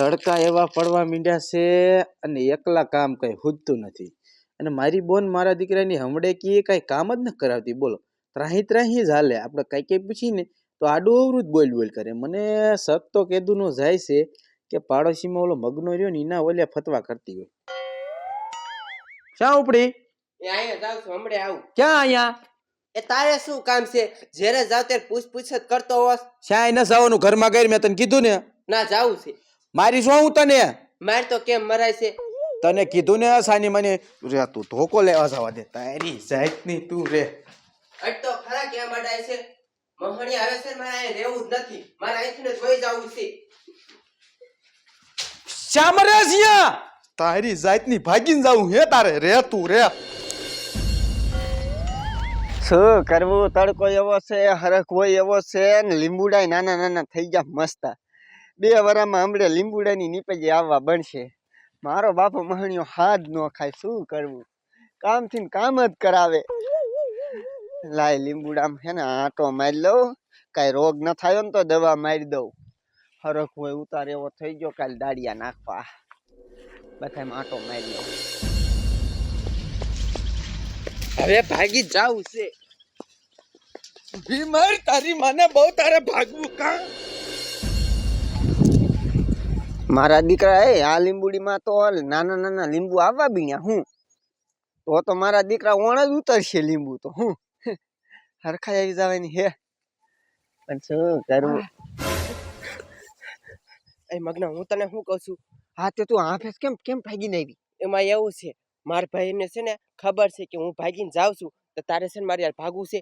તડકા એવા પડવા માંડ્યા છે અને એકલા કામ કઈ હુજતું નથી. અને મારી બોન મારા દીકરાની હમડે કી કઈ કામ જ ન કરાવતી. બોલો ત્રાહી ત્રાહી જ હાલે. આપણે કઈ કઈ પૂછીને તો આડું અવરું જ બોલ બોલ કરે. મને સત તો કેદુનો જાય છે કે પાડોશીમાં ઓલો મગનો રહ્યો ને એના ઓલ્યા ફતવા કરતી હોય. શા ઉપડી? એ અહીંયા જાઉં આવું ક્યાં અહીંયા? એ તારે શું કામ છે? જ્યારે જાવ ત્યારે પૂછ પૂછ કરતો હોસ શ્યાં ન જવાનું ઘરમાં ગઈ મેં તને કીધું ને. ના જાવું છે. મારી શું હું તને? માર તો કેમ મરાય છે? તને કીધું ને સાની મને રે તું ધોકો લેવા જવા દે. તારી જાતની તું રે. અટ તો ખરા કેમ અડાય છે. મહણી આવે છે મારે રહેવું જ નથી. મારે અહીંથી ને જોઈ જવું છે. શ્યામ રે સિયા તારી જાતની ભાગીને જાવું હે તારે. રે તું રે. શું કરવું? તડકો એવો છે હરખ હોય એવો છે ને લીંબુડા નાના નાના થઈ ગયા મસ્ત. બે વરામાં હમણે લીંબુડાની નીપજે આવવા બનશે. મારો બાપો મહણીયો હાથ ન ખાય, શું કરવું? કામથી કામ જ કરાવે. લાય લીંબુડામાં છે ને આંટો મારી લઉં, કાંઈ રોગ ન થયો ને તો દવા મારી દઉં. હરખ હોય ઉતાર એવો થઈ ગયો, કાલે દાડિયા નાખવા. બધામાં આંટો મારી લઉં. હવે ભાગી જાવું છે. બીમાર તારી મને બહુ તારે ભાગવું કા? મારા દીકરા એ આ લીંબુડીમાં તો નાના નાના લીંબુ આવવા બીણ્યા હું? તો તો મારા દીકરા ઓણ જ ઉતરશે લીંબુ તો હું? હરખા આવી જવાની હે. પણ શું કરવું એ મગના હું તને શું કહું છું? હા તે તું આફેસ કેમ કેમ ભાગીને આવી? એમાં એવું છે મારા ભાઈને છે ને ખબર છે કે હું ભાગીને જાઉં છું તો તારે છે ને મારી યાર ભાગવું છે.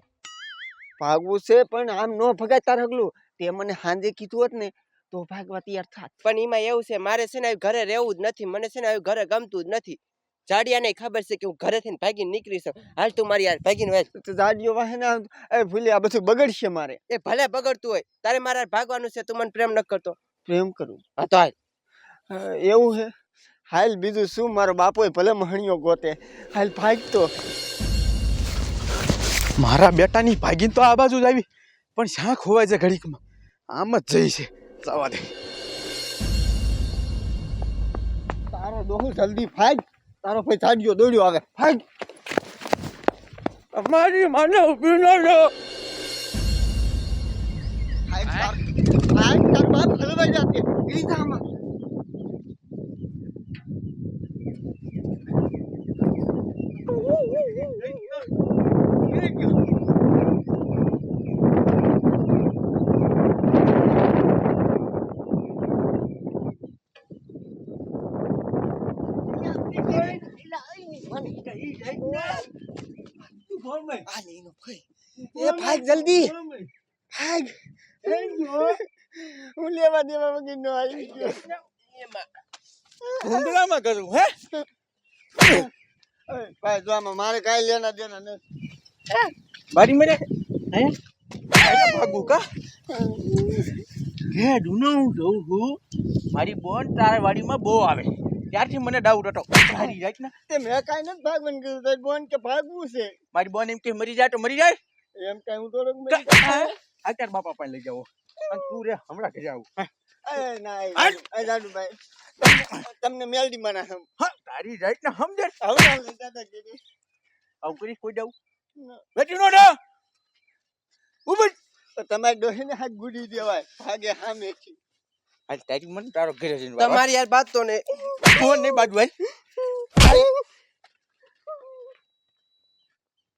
ભાગવું છે પણ આમ ન ભગાય તાર હગલું. તે મને સાંજે કીધું હોત ને તો ભાગવા તૈયાર થાત પણ એમાં એવું છે મારે છે ને ઘરે રહેવું જ નથી મને છે ને ઘરે ગમતું જ નથી. જાડિયાને ખબર છે કે હું ઘરેથી ભાગીને નીકળી છું હાલ તું મારી યાર ભાગીને વાય તો જાડિયો વાહે ને એ ભૂલે આ બધું બગડશે મારે. એ ભલે બગડતું હોય તારે મારા ભાગવાનું છે તું મને પ્રેમ ન કરતો. પ્રેમ કરું? હા તો હાલ. હા, એવું હે? હાલ બીજું શું? મારો બાપોય ભલે મહણીઓ ગોતે. હાલ ભાગતો. મારા બેટાની ભાગીને તો આ બાજુ જ આવી પણ શા ખોવાય છે ઘડીકમાં. આમ જ જઈ છે જવા દે તારો દોહુ જલ્દી ભાગ તારો ભાઈ જાડિયો દોડ્યો આવે ભાગ તમારી માને ઊભી ન તાર ભાગ તાર બાપ હલવાઈ જાતે લીધામાં એ ભાગ જલ્દી. ભાગ. હું લેવા દેવા વગર નો આવી ગયો. ભૂંગળામાં કરું હે? ભાઈ જો આમાં મારે કાંઈ લેના દેના નથી. મારી મરે? હે? ભાગું કા? હે ડુનો હું જોઉં છું. મારી બોન તારા વાડીમાં બહુ આવે. ત્યારથી મને ડાઉટ હતો. મારી જાય ને તે મેં કાંઈ નથી ભાગવાનું કીધું. તારી બોન કે ભાગવું છે? મારી બોન એમ કે મરી જાય તો મરી જાય? એમ કઈ હું તો મરી અત્યારે બાપા પાસે લઈ જાવ અને તું રે હમણાં ઘરે આવું તમને- મેલડી માં ના હમ. હા તારી રાઈટ ને સમજે હવે આવું કરી કોઈ જાઉં બેટી નો ડો ઊભી તો તમારી ડોહીને હાથ ગુડી દેવાય. ભાગે સામેથી આજ તારી મને તારો ઘરે જઈને તમારી યાર બાત તો ને ફોન નહીં બાજુ ભાઈ